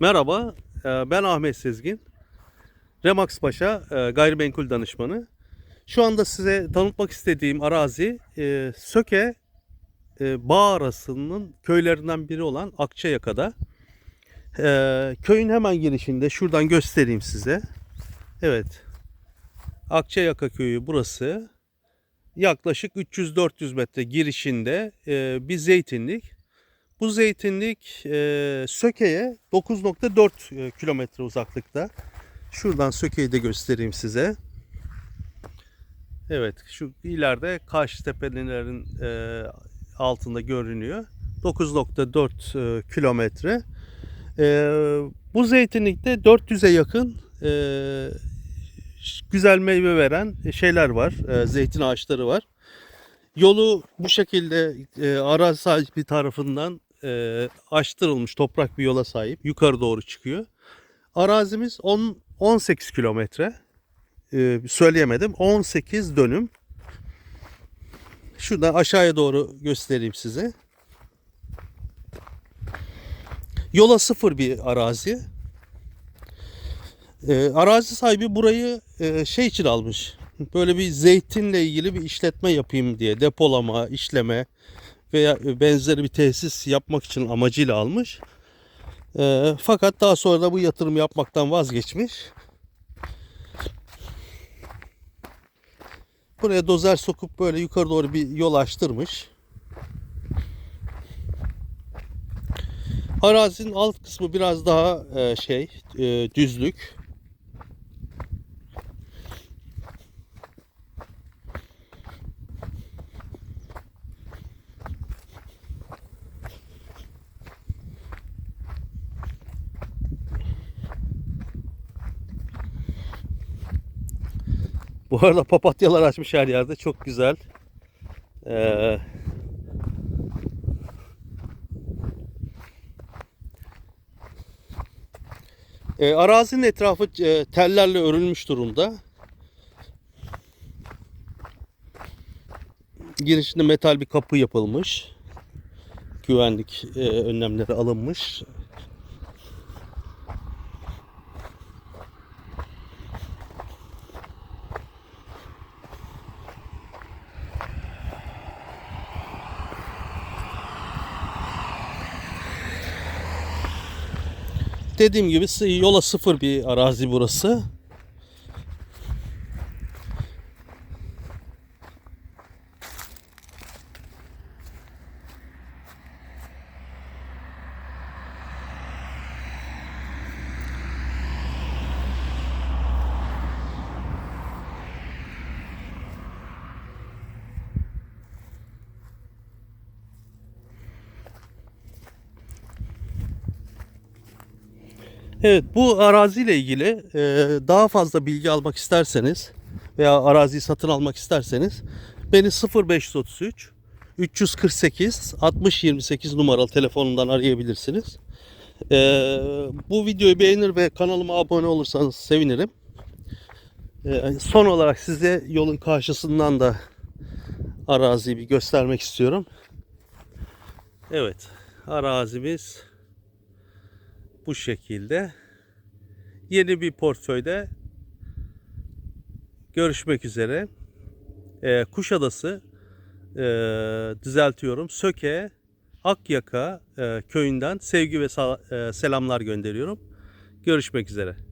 Merhaba, e, ben Ahmet Sezgin. Remax Paşa e, gayrimenkul danışmanı. Şu anda size tanıtmak istediğim arazi e, Söke Bağ arasının köylerinden biri olan Akçayaka'da. Köyün hemen girişinde şuradan göstereyim size. Evet. Akçayaka köyü burası. Yaklaşık 300-400 metre girişinde bir zeytinlik. Bu zeytinlik e, Söke'ye 9.4 e, kilometre uzaklıkta. Şuradan Söke'yi de göstereyim size. Evet şu ileride karşı tepelerin e, altında görünüyor. 9.4 e, kilometre. E, bu zeytinlikte 400'e yakın e, güzel meyve veren şeyler var. E, zeytin ağaçları var. Yolu bu şekilde e, arazi sahibi tarafından e, açtırılmış toprak bir yola sahip. Yukarı doğru çıkıyor. Arazimiz 10 18 kilometre. E, söyleyemedim. 18 dönüm. Şuradan aşağıya doğru göstereyim size. Yola sıfır bir arazi. E, arazi sahibi burayı e, şey için almış. Böyle bir zeytinle ilgili bir işletme yapayım diye depolama, işleme veya benzeri bir tesis yapmak için amacıyla almış. E, fakat daha sonra da bu yatırım yapmaktan vazgeçmiş. Buraya dozer sokup böyle yukarı doğru bir yol açtırmış. Arazinin alt kısmı biraz daha e, şey e, düzlük. Bu arada papatyalar açmış her yerde. Çok güzel. Ee, e, arazinin etrafı e, tellerle örülmüş durumda. Girişinde metal bir kapı yapılmış. Güvenlik e, önlemleri alınmış. Dediğim gibi yola sıfır bir arazi burası. Evet bu araziyle ilgili e, daha fazla bilgi almak isterseniz veya araziyi satın almak isterseniz beni 0533 348 60 28 numaralı telefonundan arayabilirsiniz. E, bu videoyu beğenir ve kanalıma abone olursanız sevinirim. E, son olarak size yolun karşısından da araziyi bir göstermek istiyorum. Evet arazimiz bu şekilde. Yeni bir portföyde görüşmek üzere. Ee, Kuşadası e, düzeltiyorum. Söke Akyaka e, köyünden sevgi ve e, selamlar gönderiyorum. Görüşmek üzere.